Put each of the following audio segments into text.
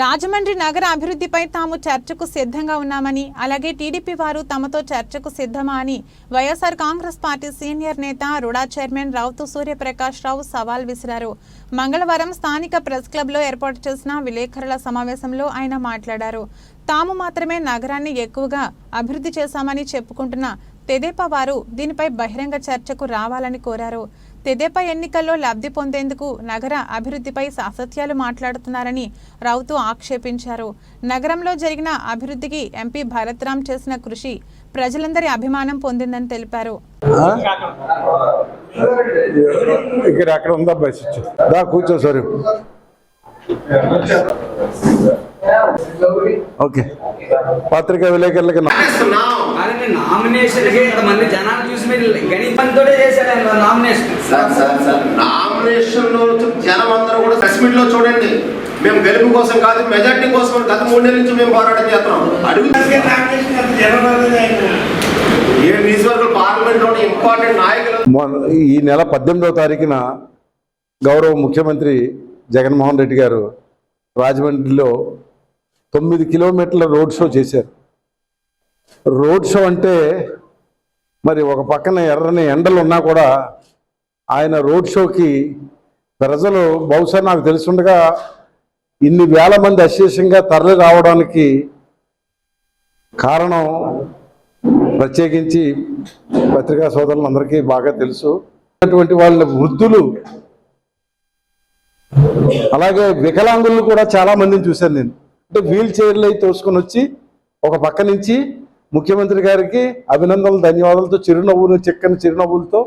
రాజమండ్రి నగర అభివృద్ధిపై తాము చర్చకు సిద్ధంగా ఉన్నామని అలాగే టీడీపీ వారు తమతో చర్చకు సిద్ధమా అని వైఎస్ఆర్ కాంగ్రెస్ పార్టీ సీనియర్ నేత రుడా చైర్మన్ రావుతో సూర్యప్రకాష్ రావు సవాల్ విసిరారు. మంగళవారం స్థానిక ప్రెస్ క్లబ్లో ఏర్పాటు చేసిన విలేకరుల సమావేశంలో ఆయన మాట్లాడారు. తాము మాత్రమే నగరాన్ని ఎక్కువగా అభివృద్ధి చేశామని చెప్పుకుంటున్న తెదేపా వారు దీనిపై బహిరంగ చర్చకు రావాలని కోరారు. తెదేపా ఎన్నికల్లో లబ్ధి పొందేందుకు నగర అభివృద్ధిపై సాసత్యాలు మాట్లాడుతున్నారని రౌతు ఆక్షేపించారు. నగరంలో జరిగిన అభివృద్ధికి ఎంపీ భరత్రామ్ చేసిన కృషి ప్రజలందరి అభిమానం పొందిందని తెలిపారు. ఇక్కడ అక్కడ ఉందా బస్ దా కూర్చో సరే. ఓకే. పత్రికా విలేకరులకి నామినేషన్ ఇంతమంది జనాలు చూసి మీరు గణితంతో చేశారు నామినేషన్ సార్ సార్ సార్ నామినేషన్లో జనం అందరూ కూడా లో చూడండి. మేము గెలుపు కోసం కాదు మెజార్టీ కోసం గత మూడు నెలల నుంచి మేము పోరాటం చేస్తున్నాం. అడుగు. పార్లమెంట్లోని ఇంపార్టెంట్ నాయకులు ఈ నెల పద్దెనిమిదవ తారీఖున గౌరవ ముఖ్యమంత్రి జగన్మోహన్ రెడ్డి గారు రాజమండ్రిలో తొమ్మిది కిలోమీటర్ల రోడ్ షో చేశారు. రోడ్ షో అంటే మరి ఒక పక్కన ఎర్రని ఎండలు ఉన్నా కూడా ఆయన రోడ్ షోకి ప్రజలు బహుశా నాకు తెలుసుండగా ఇన్ని వేల మంది అశేషంగా తరలి రావడానికి కారణం ప్రత్యేకించి పత్రికా సోదరులందరికీ బాగా తెలుసు. అటువంటి వాళ్ళ వృద్ధులు అలాగే వికలాంగులను కూడా చాలా మందిని చూశాను నేను. అంటే వీల్ చైర్లు అయి తోసుకొని వచ్చి ఒక పక్క నుంచి ముఖ్యమంత్రి గారికి అభినందనలు ధన్యవాదాలతో చిరునవ్వులు చిక్కని చిరునవ్వులతో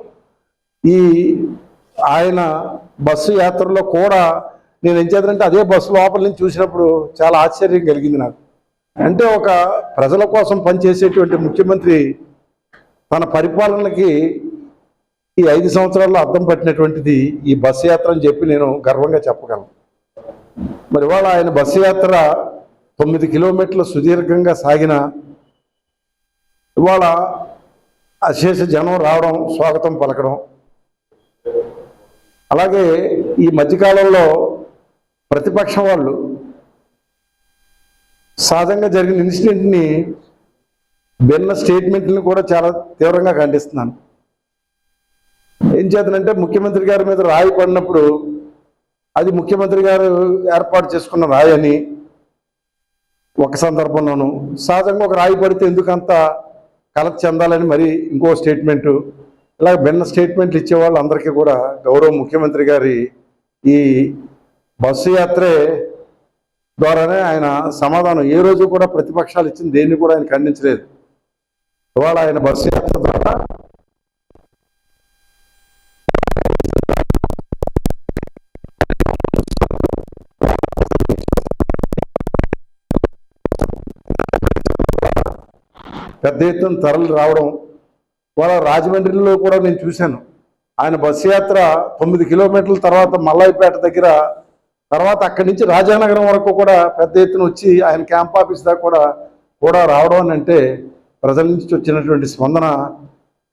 ఈ ఆయన బస్సు యాత్రలో కూడా నేను ఏం చేద్దంటే అదే బస్సు లోపల నుంచి చూసినప్పుడు చాలా ఆశ్చర్యం కలిగింది నాకు. అంటే ఒక ప్రజల కోసం పనిచేసేటువంటి ముఖ్యమంత్రి తన పరిపాలనకి ఈ ఐదు సంవత్సరాల్లో అర్థం పట్టినటువంటిది ఈ బస్సు యాత్ర అని చెప్పి నేను గర్వంగా చెప్పగలను. మరి ఇవాళ ఆయన బస్సు యాత్ర తొమ్మిది కిలోమీటర్లు సుదీర్ఘంగా సాగిన ఇవాళ అశేష జనం రావడం స్వాగతం పలకడం. అలాగే ఈ మధ్యకాలంలో ప్రతిపక్షం వాళ్ళు సహజంగా జరిగిన ఇన్సిడెంట్ని భిన్న స్టేట్మెంట్ని కూడా చాలా తీవ్రంగా ఖండిస్తున్నాను. ఏం చేతనంటే ముఖ్యమంత్రి గారి మీద రాయి పడినప్పుడు అది ముఖ్యమంత్రి గారు ఏర్పాటు చేసుకున్న రాయి అని ఒక సందర్భంలోను సహజంగా ఒక రాయి పడితే ఎందుకంత కలత చెందాలని మరి ఇంకో స్టేట్మెంటు ఇలా భిన్న స్టేట్మెంట్లు ఇచ్చే వాళ్ళందరికీ కూడా గౌరవ ముఖ్యమంత్రి గారి ఈ బస్సు యాత్రే ద్వారానే ఆయన సమాధానం. ఏ రోజు కూడా ప్రతిపక్షాలు ఇచ్చింది దేన్ని కూడా ఆయన ఖండించలేదు. ఇవాళ ఆయన బస్సు యాత్ర ద్వారా పెద్ద ఎత్తున తరలి రావడం వాళ్ళ రాజమండ్రిలో కూడా నేను చూశాను. ఆయన బస్సు యాత్ర తొమ్మిది కిలోమీటర్ల తర్వాత మల్లాయిపేట దగ్గర తర్వాత అక్కడి నుంచి రాజానగరం వరకు కూడా పెద్ద ఎత్తున వచ్చి ఆయన క్యాంప్ ఆఫీస్ దాకా కూడా కూడా రావడం అని అంటే ప్రజల నుంచి వచ్చినటువంటి స్పందన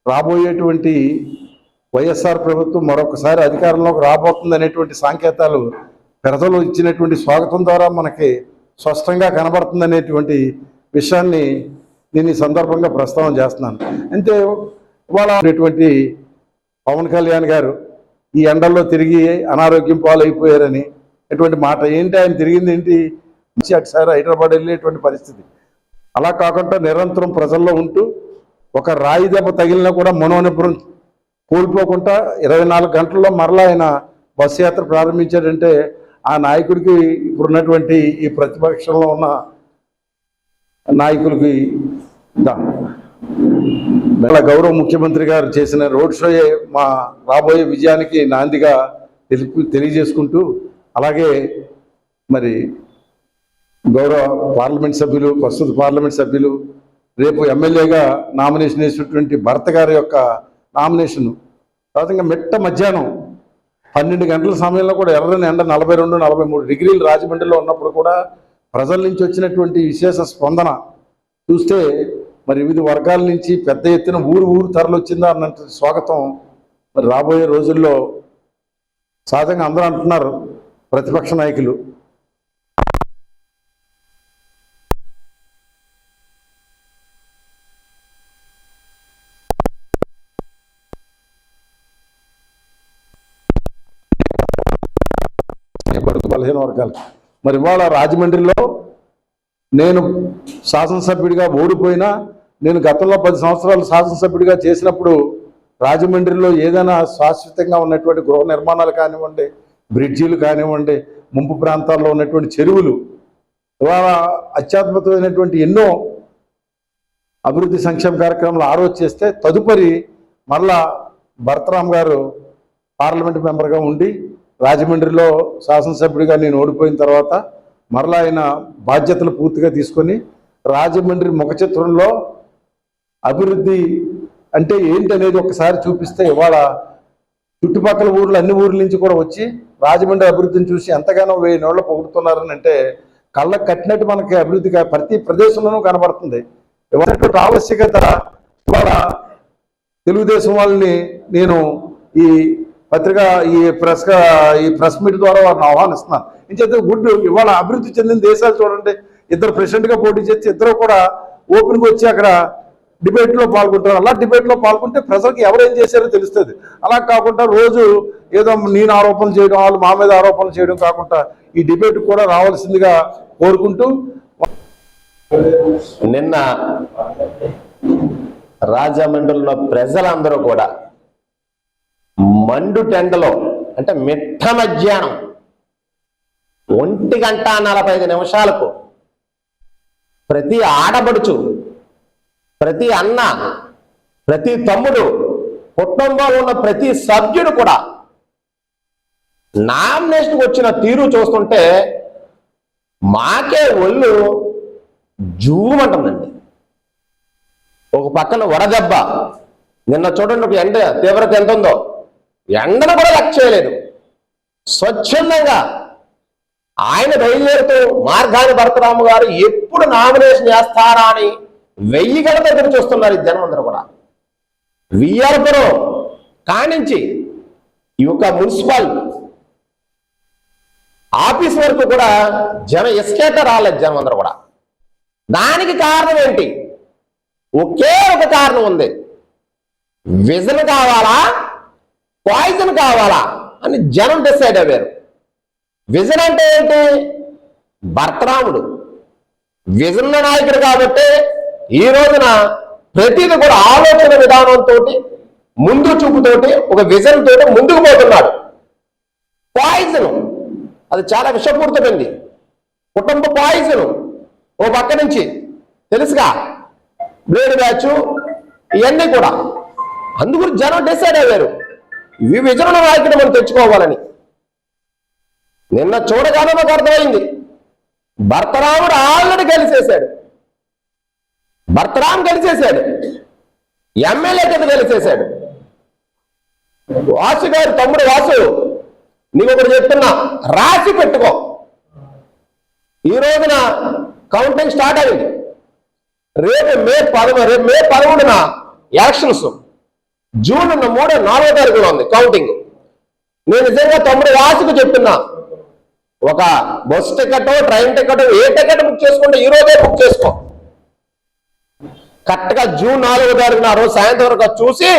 రాబోయేటువంటి వైఎస్ఆర్ ప్రభుత్వం మరొకసారి అధికారంలోకి రాబోతుంది అనేటువంటి సంకేతాలు ప్రజలు ఇచ్చినటువంటి స్వాగతం ద్వారా మనకి స్పష్టంగా కనబడుతుంది అనేటువంటి విషయాన్ని నేను ఈ సందర్భంగా ప్రస్తావన చేస్తున్నాను. అంటే ఇవాళ ఉన్నటువంటి పవన్ కళ్యాణ్ గారు ఈ ఎండల్లో తిరిగి అనారోగ్యం పాలైపోయారని ఎటువంటి మాట ఏంటి ఆయన తిరిగింది ఏంటి? మంచి అటుసారి హైదరాబాద్ వెళ్ళేటువంటి పరిస్థితి. అలా కాకుండా నిరంతరం ప్రజల్లో ఉంటూ ఒక రాయి దెబ్బ తగిలినా కూడా మనోనిపురం కోల్పోకుండా ఇరవై నాలుగు గంటల్లో మరలా ఆయన బస్సు యాత్ర ప్రారంభించాడంటే ఆ నాయకుడికి ఇప్పుడున్నటువంటి ఈ ప్రతిపక్షంలో ఉన్న నాయకులకి దా. చాలా గౌరవ ముఖ్యమంత్రి గారు చేసిన రోడ్ షోయే మా రాబోయే విజయానికి నాందిగా తెలుపు తెలియజేసుకుంటూ అలాగే మరి గౌరవ పార్లమెంట్ సభ్యులు ప్రస్తుత పార్లమెంట్ సభ్యులు రేపు ఎమ్మెల్యేగా నామినేషన్ వేసినటువంటి భర్త గారి యొక్క నామినేషన్ తర్వాత మెట్ట మిట్ట మధ్యాహ్నం పన్నెండు గంటల సమయంలో కూడా ఎర్రని ఎండ నలభై రెండు నలభై మూడు డిగ్రీలు రాజమండ్రిలో ఉన్నప్పుడు కూడా ప్రజల నుంచి వచ్చినటువంటి విశేష స్పందన చూస్తే మరి వివిధ వర్గాల నుంచి పెద్ద ఎత్తున ఊరు ఊరు తరలొచ్చిందా అన్నంత స్వాగతం మరి రాబోయే రోజుల్లో సహజంగా అందరూ అంటున్నారు ప్రతిపక్ష నాయకులు. బలహీన వర్గాలు. మరి ఇవాళ రాజమండ్రిలో నేను శాసనసభ్యుడిగా ఓడిపోయినా నేను గతంలో పది సంవత్సరాలు శాసనసభ్యుడిగా చేసినప్పుడు రాజమండ్రిలో ఏదైనా శాశ్వతంగా ఉన్నటువంటి గృహ నిర్మాణాలు కానివ్వండి బ్రిడ్జీలు కానివ్వండి ముంపు ప్రాంతాల్లో ఉన్నటువంటి చెరువులు ఇవాళ అత్యద్భుతమైనటువంటి ఎన్నో అభివృద్ధి సంక్షేమ కార్యక్రమాలు ఆ రోజు చేస్తే తదుపరి మళ్ళా భరతరామ్ గారు పార్లమెంట్ మెంబర్గా ఉండి రాజమండ్రిలో శాసనసభ్యుడిగా నేను ఓడిపోయిన తర్వాత మరలా ఆయన బాధ్యతలు పూర్తిగా తీసుకొని రాజమండ్రి ముఖ చిత్రంలో అభివృద్ధి అంటే ఏంటనేది ఒకసారి చూపిస్తే ఇవాళ చుట్టుపక్కల ఊర్లు అన్ని ఊర్ల నుంచి కూడా వచ్చి రాజమండ్రి అభివృద్ధిని చూసి ఎంతగానో వెయ్యి నోళ్ళ పొగుడుతున్నారని అంటే కళ్ళకు కట్టినట్టు మనకి అభివృద్ధి ప్రతి ప్రదేశంలోనూ కనబడుతుంది. ఇవాళ ఆవశ్యకత ఇవాళ తెలుగుదేశం వాళ్ళని నేను ఈ పత్రిక ఈ ప్రెస్ ఈ ప్రెస్ మీట్ ద్వారా వారిని ఆహ్వానిస్తున్నాను ఇంచేత గుడ్. ఇవాళ అభివృద్ధి చెందిన దేశాలు చూడండి. ఇద్దరు ప్రెసిడెంట్గా పోటీ చేస్తే ఇద్దరు కూడా ఓపెన్గా వచ్చి అక్కడ డిబేట్లో పాల్గొంటారు. అలా డిబేట్లో పాల్గొంటే ప్రజలకు ఎవరేం చేశారో తెలుస్తుంది. అలా కాకుండా రోజు ఏదో నేను ఆరోపణలు చేయడం వాళ్ళు మా మీద ఆరోపణలు చేయడం కాకుండా ఈ డిబేట్ కూడా రావాల్సిందిగా కోరుకుంటూ నిన్న రాజమండ్రిలో ప్రజలందరూ కూడా మండు టెండలో అంటే మిట్ట మధ్యాహ్నం ఒంటి గంట నలభై నిమిషాలకు ప్రతి ఆడబడుచు ప్రతి అన్న ప్రతి తమ్ముడు కుటుంబంలో ఉన్న ప్రతి సభ్యుడు కూడా నామినేషన్కి వచ్చిన తీరు చూస్తుంటే మాకే ఒళ్ళు జూమంటుందండి ఒక పక్కన వడదెబ్బ. నిన్న చూడండి ఒక ఎండ తీవ్రత ఎంత ఉందో ఎండను కూడా లెక్క చేయలేదు. స్వచ్ఛందంగా ఆయన బయలుదేరుతూ మార్గాని భరతరాము గారు ఎప్పుడు నామినేషన్ చేస్తారా అని వెయ్యి గడప ఎదురు చూస్తున్నారు ఈ జనం కూడా. వియ్యాలపురం కానించి ఈ యొక్క మున్సిపల్ ఆఫీస్ వరకు కూడా జనం ఎస్కేట రాలేదు జనం అందరూ కూడా. దానికి కారణం ఏంటి? ఒకే ఒక కారణం ఉంది. విజన్ కావాలా? పాయిజన్ కావాలా? అని జనం డిసైడ్ అయ్యారు. విజన్ అంటే ఏంటి? భర్తరాముడు. విజన్ నాయకుడు కాబట్టి ఈ రోజున ప్రతిది కూడా ఆలోచన విధానంతో ముందు చూపుతోటి ఒక విజన్ తోటి ముందుకు పోతున్నాడు. పాయిజన్ అది చాలా విషపూరితమైంది. కుటుంబ పాయిజన్ ఓ పక్క నుంచి తెలుసుగా? బ్లేడ్ బ్యాచ్ ఇవన్నీ కూడా. అందుకు జనం డిసైడ్ అయ్యారు. ఈ విజరణ నాయకుడు మనం తెచ్చుకోవాలని. నిన్న చూడగానే మాకు అర్థమైంది. భర్తరాముడు ఆల్రెడీ కలిసేశాడు. భర్తరాం గెలిచేశాడు. ఎమ్మెల్యే కింద గెలిచేశాడు. వాసు గారు తమ్ముడు వాసు నీకు ఒకటి చెప్తున్నా రాసి పెట్టుకో. ఈ రోజున కౌంటింగ్ స్టార్ట్ అయింది. రేపు మే పదవ రేపు మే పదమూడున ఎలక్షన్స్ జూన్ మూడో నాలుగో తారీఖున ఉంది కౌంటింగ్ నేను నిజంగా తమ్ముడు వాసుకు చెప్తున్నా ఒక బస్ టికెట్ ట్రైన్ టికెట్ ఏ టికెట్ బుక్ చేసుకుంటే ఈ రోజే బుక్ చేసుకో. కరెక్ట్గా జూన్ నాలుగో తారీఖున ఆ రోజు సాయంత్రం వరకు చూసి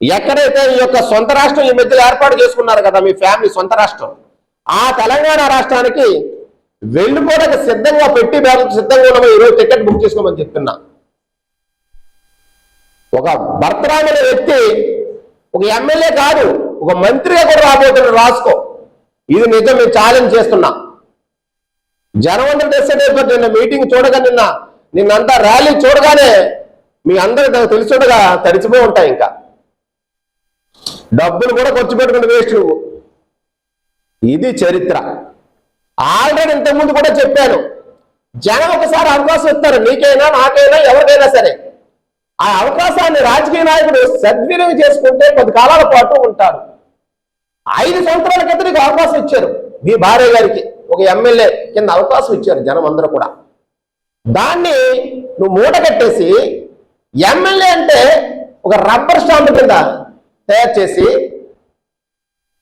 ఎక్కడైతే ఈ యొక్క సొంత రాష్ట్రం ఈ మధ్యలో ఏర్పాటు చేసుకున్నారు కదా మీ ఫ్యామిలీ సొంత రాష్ట్రం ఆ తెలంగాణ రాష్ట్రానికి వెళ్ళిపోవడానికి సిద్ధంగా పెట్టి బ్యాలెన్స్ సిద్ధంగా ఉన్నాము ఈరోజు టికెట్ బుక్ చేసుకోమని చెప్తున్నా. ఒక భర్తరామ్ అనే వ్యక్తి ఒక ఎమ్మెల్యే కాదు ఒక మంత్రిగా కూడా రాబోతున్నాడు రాసుకో. ఇది నిజం మేము ఛాలెంజ్ చేస్తున్నా. జనం అందరూ డిసైడ్ నిన్న మీటింగ్ చూడగా నిన్న నిన్నంతా ర్యాలీ చూడగానే మీ అందరూ తెలుసుడుగా తడిచిపో ఉంటాయి ఇంకా. డబ్బులు కూడా ఖర్చు పెట్టుకుని వేస్ట్ నువ్వు. ఇది చరిత్ర. ఆల్రెడీ ఇంతకుముందు కూడా చెప్పాను. జనం ఒకసారి అవకాశం ఇస్తారు. నీకైనా నాకైనా ఎవరికైనా సరే. ఆ అవకాశాన్ని రాజకీయ నాయకుడు సద్వినియోగం చేసుకుంటే కొద్ది కాలాల పాటు ఉంటాడు. ఐదు సంవత్సరాల క్రితం నీకు అవకాశం ఇచ్చారు మీ భార్య గారికి. ఒక ఎమ్మెల్యే కింద అవకాశం ఇచ్చారు జనం అందరూ కూడా. దాన్ని నువ్వు మూట కట్టేసి ఎమ్మెల్యే అంటే ఒక రబ్బర్ స్టాంప్ కింద తయారు చేసి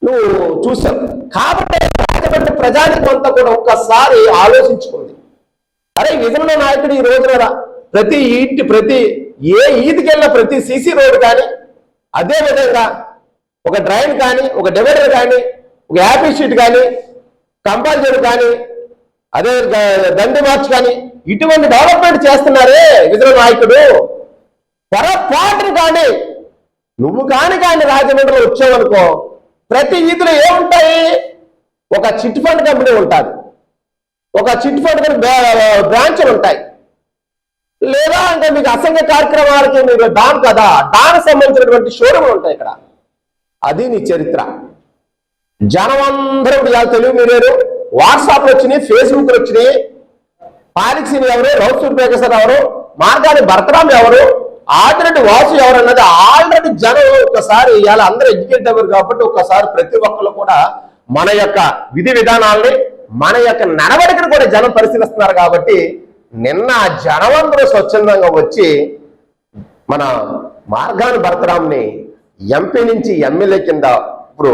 నువ్వు చూసావు. కాబట్టి రాజమండ్రి ప్రజానికి అంతా కూడా ఒక్కసారి ఆలోచించుకుంది. అరే విజయన నాయకుడు ఈ రోజున ప్రతి ఇంటి ప్రతి ఏ ఈదికి వెళ్ళిన ప్రతి సీసీ రోడ్ కానీ అదే విధంగా ఒక డ్రైన్ కానీ ఒక డివైడర్ కానీ ఒక యాపీ షీట్ కానీ కంపల్సరీ కానీ అదే దండి మార్చ్ కానీ ఇటువంటి డెవలప్మెంట్ చేస్తున్నారే విజయ నాయకుడు పొరపాటును కానీ నువ్వు కాని కానీ రాజమండ్రిలో వచ్చావనుకో ప్రతి వీధిలో ఏముంటాయి? ఒక చిట్ ఫండ్ కంపెనీ ఉంటుంది. ఒక చిట్ ఫండ్ కంపెనీ బ్రాంచ్లు ఉంటాయి. లేదా అంటే మీకు అసంఘ కార్యక్రమాలకి మీరు డాన్ కదా డాన్ సంబంధించినటువంటి షోరూమ్లు ఉంటాయి ఇక్కడ. అది నీ చరిత్ర. జనం అందరూ ఇప్పుడు ఇవాళ తెలుగు మీరేరు వాట్సాప్లు వచ్చినాయి ఫేస్బుక్లు వచ్చినాయి పాలిక్సిన్ ఎవరు? రౌసూర్ పేకసర్ ఎవరు? మార్గాని భరతరాం ఎవరు? ఆల్రెడీ వాసు ఎవరు అన్నది ఆల్రెడీ జనం ఒకసారి ఇవాళ అందరూ ఎడ్యుకేట్ అవ్వరు కాబట్టి ఒకసారి ప్రతి ఒక్కరు కూడా మన యొక్క విధి విధానాల్ని మన యొక్క నడవడికను కూడా జనం పరిశీలిస్తున్నారు కాబట్టి నిన్న జనమందరూ స్వచ్ఛందంగా వచ్చి మన మార్గాని భరతరాంని ఎంపీ నుంచి ఎమ్మెల్యే కింద ఇప్పుడు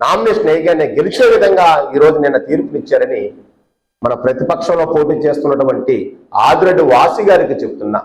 నామినేషన్ వేయగానే గెలిచే విధంగా ఈరోజు నిన్న తీర్పునిచ్చారని మన ప్రతిపక్షంలో పోటీ చేస్తున్నటువంటి ఆదిరెడ్డి వాసి గారికి చెప్తున్నా.